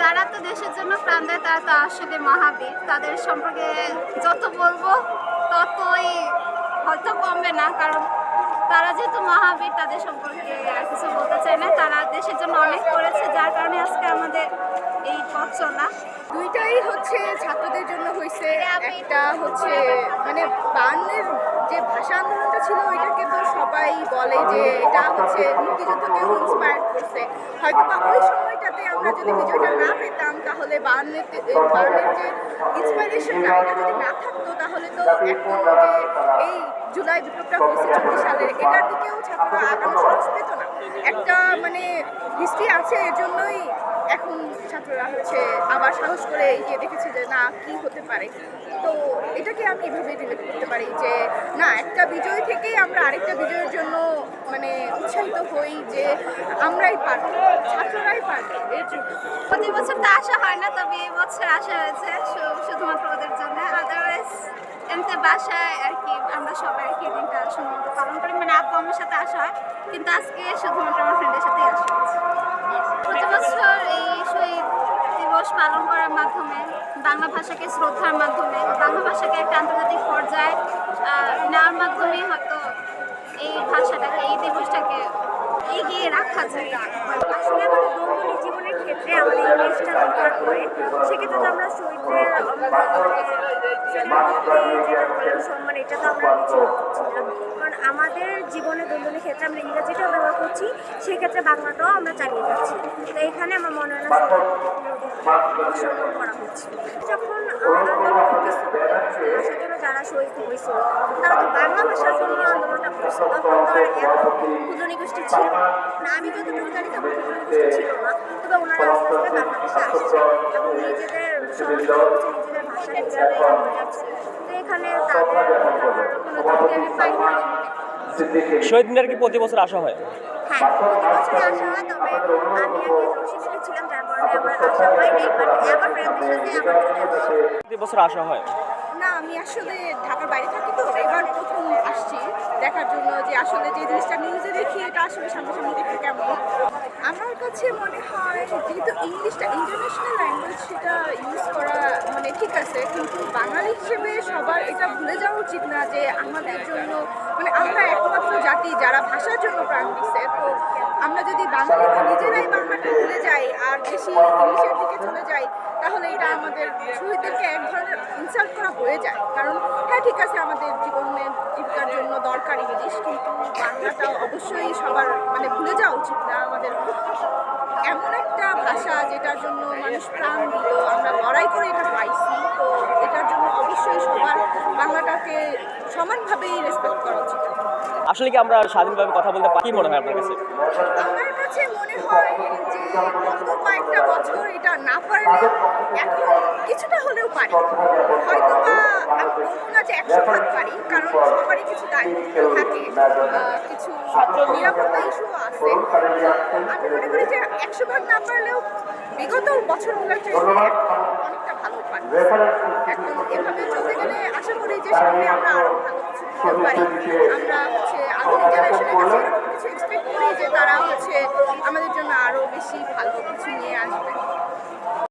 যারা তো দেশের জন্য প্রাণ দেয় তারা তো আসলে মহাবীর। তাদের সম্পর্কে যত বলব ততই হয়তো কমবে না কারণ তারা যেহেতু মহাবীর তাদের সম্পর্কে আর কিছু বলতে চাই না। তারা দেশের জন্য অনেক করেছে যার কারণে আজকে আমাদের এই পথ চলা। দুইটাই হচ্ছে ছাত্রদের জন্য হয়েছে একটা হচ্ছে মানে বায়ান্নের যে ভাষা আন্দোলনটা ছিল ওইটাকে তো সবাই বলে যে এটা হচ্ছে মুক্তিযুদ্ধকে ইন্সপায়ার করছে। হয়তো বা ওই সময়টাতে আমরা যদি বিজয়টা না পেতাম, তাহলে বায়ান্নের বায়ান্নের যে ইন্সপাইরেশনটা এটা যদি না থাকতো, তাহলে তো এখন যে এই জুলাই বিপ্লবটা হয়েছে চব্বিশ সালের, এটার দিকেও ছাত্ররা আগানো সাহস পেত না। একটা মানে হিস্ট্রি আছে, এর জন্যই এখন ছাত্ররা হচ্ছে আবার সাহস করে গিয়ে দেখেছে যে না, কি হতে পারে। তো এটাকে আমি এভাবে রিলেট করতে পারি যে, না, একটা বিজয় থেকেই আমরা আরেকটা বিজয়ের জন্য মানে উৎসাহিত হই যে আমরাই পারব, ছাত্ররাই পারবে, এর জন্য। প্রতি বছর তো আসা হয় না, তবে এই বছর আসা হয়েছে শুধুমাত্র ওদের জন্য। আদারওয়াইজ এমনিতে বাসায় আর কি, আমরা সবাই আর কি দিনটা সুন্দর পালন করি। মানে আব্বু আমার সাথে আসা হয়, কিন্তু আজকে শুধুমাত্র আমার ফ্রেন্ডের সাথেই আসা দিবস পালন করার মাধ্যমে, বাংলা ভাষাকে শ্রদ্ধার মাধ্যমে, বাংলা ভাষাকে একটা আন্তর্জাতিক পর্যায়ে নেওয়ার মাধ্যমে হয়তো এই ভাষাটাকে, এই দিবসটাকে এগিয়ে রাখা যায় আসলে আমাদের দৈনন্দিন জীবনের ক্ষেত্রে আমাদের ইংলিশটা দরকার পড়ে সেক্ষেত্রে তো আমরা শহীদদের বললাম সম্মান এটা তো আমরা করছি না কারণ আমাদের জীবনে দৈনন্দিন ক্ষেত্রে আমরা ইংরেজিটাও ব্যবহার করছি সেক্ষেত্রে বাংলাটাও আমরা চালিয়ে যাচ্ছি তো এখানে আমার মনে হয় না করা হচ্ছে যখন করতেছিল, যারা শহীদ হয়েছিল তারা তো বাংলা ভাষার জন্য তখন তো আর এত ক্ষুদ্রনী গোষ্ঠী ছিল না আমি যতটুকু জানি তখন ক্ষুদ্রনী গোষ্ঠী ছিল না তবে ওনারা আস্তে আস্তে বাংলাদেশে আসছে এবং নিজেদের সংস্কৃতি নিজেদের ভাষা নিজেরাই বলে যাচ্ছে তো এখানে তাদের কোনো যুক্তি আমি পাই না শহীদ মিনার কি প্রতি বছর আসা হয়? হ্যাঁ প্রতি বছরই আসা হয় তবে আমি আগে প্রশিক্ষণে ছিলাম যার কারণে আমার আসা হয় নাই বাট আমার ফ্রেন্ডদের সাথে আমার চলে আসছে প্রতি বছর আসা হয়? না আমি আসলে ঢাকার বাইরে থাকি তো এবার প্রথম আসছি দেখার জন্য যে আসলে যে জিনিসটা নিউজে দেখি, এটা আসলে সামনাসামনি দেখতে কেমন? আমার কাছে মনে হয় যেহেতু ইংলিশটা ইন্টারন্যাশনাল ল্যাঙ্গুয়েজ সেটা ইউজ করা মানে ঠিক আছে, কিন্তু বাঙালি হিসেবে সবার এটা ভুলে যাওয়া উচিত না যে আমাদের জন্য মানে আমরা একমাত্র জাতি যারা ভাষার জন্য প্রাণ দিচ্ছে। তো আমরা যদি বাঙালি নিজেরাই বাংলাটা ভুলে যাই আর বেশি ইংলিশের দিকে চলে যাই তাহলে এটা আমাদের শহীদদেরকে এক ধরনের ইনসাল্ট করা হয়ে যায়। কারণ হ্যাঁ ঠিক আছে, আমাদের জীবনের জীবিকার জন্য দরকারি জিনিস কিন্তু বাংলাটা অবশ্যই সবার মানে ভুলে যাওয়া উচিত না। আমাদের এমন একটা ভাষা যেটার জন্য মানুষ প্রাণ দিল, আমরা লড়াই করে এটা পাইছি। তো এটার জন্য অবশ্যই সবার বাংলাটাকে সমানভাবেই আসলে কি আমরা স্বাধীনভাবে কথা বলতে পারি? মনে হয় আপনার কাছে? আমার কাছে মনে হয় যে গত কয়েকটা বছর এটা না পারলে এখন কিছুটা হলেও পারি। হয়তো বা আমি বলব না যে একশো ভাগ পারি কারণ সবারই কিছু দায়িত্ব থাকে কিছু নিরাপত্তা ইস্যু আছে। আমি মনে করি যে একশো ভাগ না পারলেও বিগত বছরগুলোর চেয়ে অনেকটা ভালো পারি। এখন এভাবে চলতে গেলে আশা করি যে সামনে আমরা আরও ভালো আমরা হচ্ছে আধুনিক জেনারেশনের এক্সপেক্ট করি যে তারা হচ্ছে আমাদের জন্য আরও বেশি ভালো কিছু নিয়ে আসবে।